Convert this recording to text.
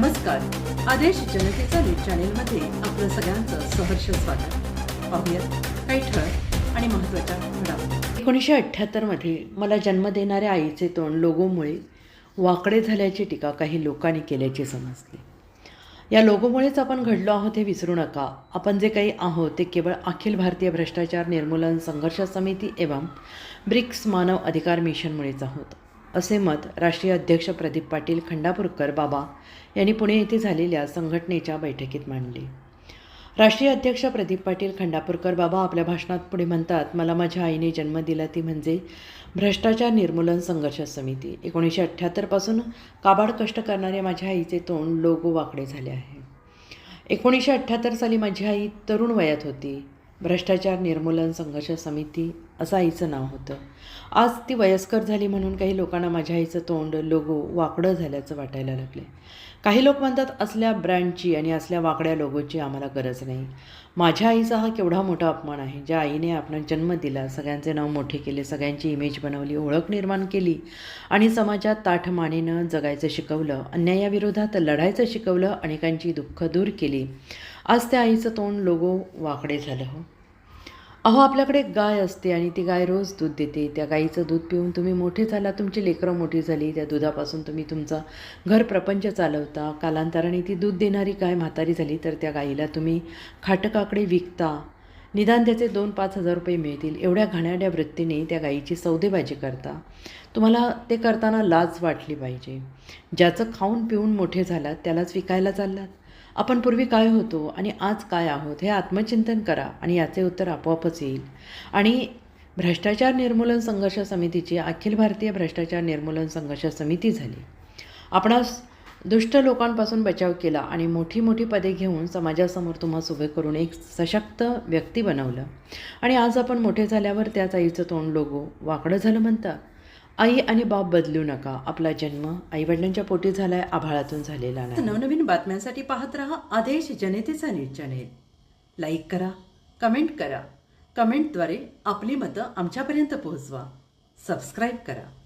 नमस्कार. आदेश जनतेचा न्यूज चॅनेलमध्ये आपलं सगळ्यांचं सहर्ष स्वागत. पाहूयात काही ठळक आणि महत्त्वाच्या घडामोडी. एकोणीसशे अठ्ठ्याहत्तरमध्ये मला जन्म देणाऱ्या आईचे तोंड लोगोमुळे वाकडे झाल्याची टीका काही लोकांनी केल्याचे समजले. या लोगोमुळेच आपण घडलो आहोत हे विसरू नका. आपण जे काही आहोत ते केवळ अखिल भारतीय भ्रष्टाचार निर्मूलन संघर्ष समिती एवं ब्रिक्स मानव अधिकार मिशनमुळेच आहोत. असे मत राष्ट्रीय अध्यक्ष प्रदीप पाटील खंडापूरकर बाबा यांनी पुणे येथे झालेल्या संघटनेच्या बैठकीत मांडले. राष्ट्रीय अध्यक्ष प्रदीप पाटील खंडापूरकर बाबा आपल्या भाषणात पुढे म्हणतात मला माझ्या आईने जन्म दिला ती म्हणजे भ्रष्टाचार निर्मूलन संघर्ष समिती. एकोणीसशे अठ्ठ्याहत्तरपासून काबाड कष्ट करणाऱ्या माझ्या आईचे तोंड लोगो वाकडे झाले आहे. एकोणीसशे अठ्ठ्याहत्तर साली माझी आई तरुण वयात होती. भ्रष्टाचार निर्मूलन संघर्ष समिती असं आईचं नाव होतं. आज ती वयस्कर झाली म्हणून काही लोकांना माझ्या आईचं तोंड लोगो वाकडं झाल्याचं वाटायला लागले काही लोक म्हणतात असल्या ब्रँडची आणि असल्या वाकड्या लोगोची आम्हाला गरज नाही. माझ्या आईचा हा केवढा मोठा अपमान आहे. ज्या आईने आपण जन्म दिला सगळ्यांचे नाव मोठे केले सगळ्यांची इमेज बनवली ओळख निर्माण केली आणि समाजात ताठमानेनं जगायचं शिकवलं अन्यायाविरोधात लढायचं शिकवलं अनेकांची दुःख दूर केली. आज त्या आईचं तोंड लोगो वाकडे झालं हो. अहो आपल्याकडे एक गाय असते आणि ती गाय रोज दूध देते. त्या गाईचं दूध पिऊन तुम्ही मोठे झाला तुमची लेकरं मोठी झाली त्या दुधापासून तुम्ही तुमचा घर प्रपंच चालवता. कालांतराने ती दूध देणारी गाय म्हातारी झाली तर त्या गाईला तुम्ही खाटकाकडे विकता. निदान त्याचे दोन पाच हजार रुपये मिळतील. एवढ्या घाण्याड्या वृत्तीने त्या गाईची सौदेबाजी करता. तुम्हाला ते करताना लाज वाटली पाहिजे. ज्याचं खाऊन पिऊन मोठे झालात त्यालाच विकायला चाललात. आपण पूर्वी काय होतो आणि आज काय आहोत हे आत्मचिंतन करा आणि याचे उत्तर आपोआपच येईल. आणि भ्रष्टाचार निर्मूलन संघर्ष समितीची अखिल भारतीय भ्रष्टाचार निर्मूलन संघर्ष समिती झाली. आपणास दुष्ट लोकांपासून बचाव केला आणि मोठी मोठी पदे घेऊन समाजासमोर तुम्हाला उभे करून एक सशक्त व्यक्ती बनवलं. आणि आज आपण मोठे झाल्यावर त्याच आईचं तोंड लोगो वाकडं झालं म्हणतात. आई आणि बाप बदलू नका. आपला जन्म आईवडिलांच्या पोटी झालाय आभाळातून झालेला नाही. नवनवीन बातम्यांसाठी पाहत रहा आदेश जनतेचा नीट चॅनेल. लाईक करा कमेंट करा. कमेंटद्वारे आपली मतं आमच्यापर्यंत पोहोचवा. सबस्क्राईब करा.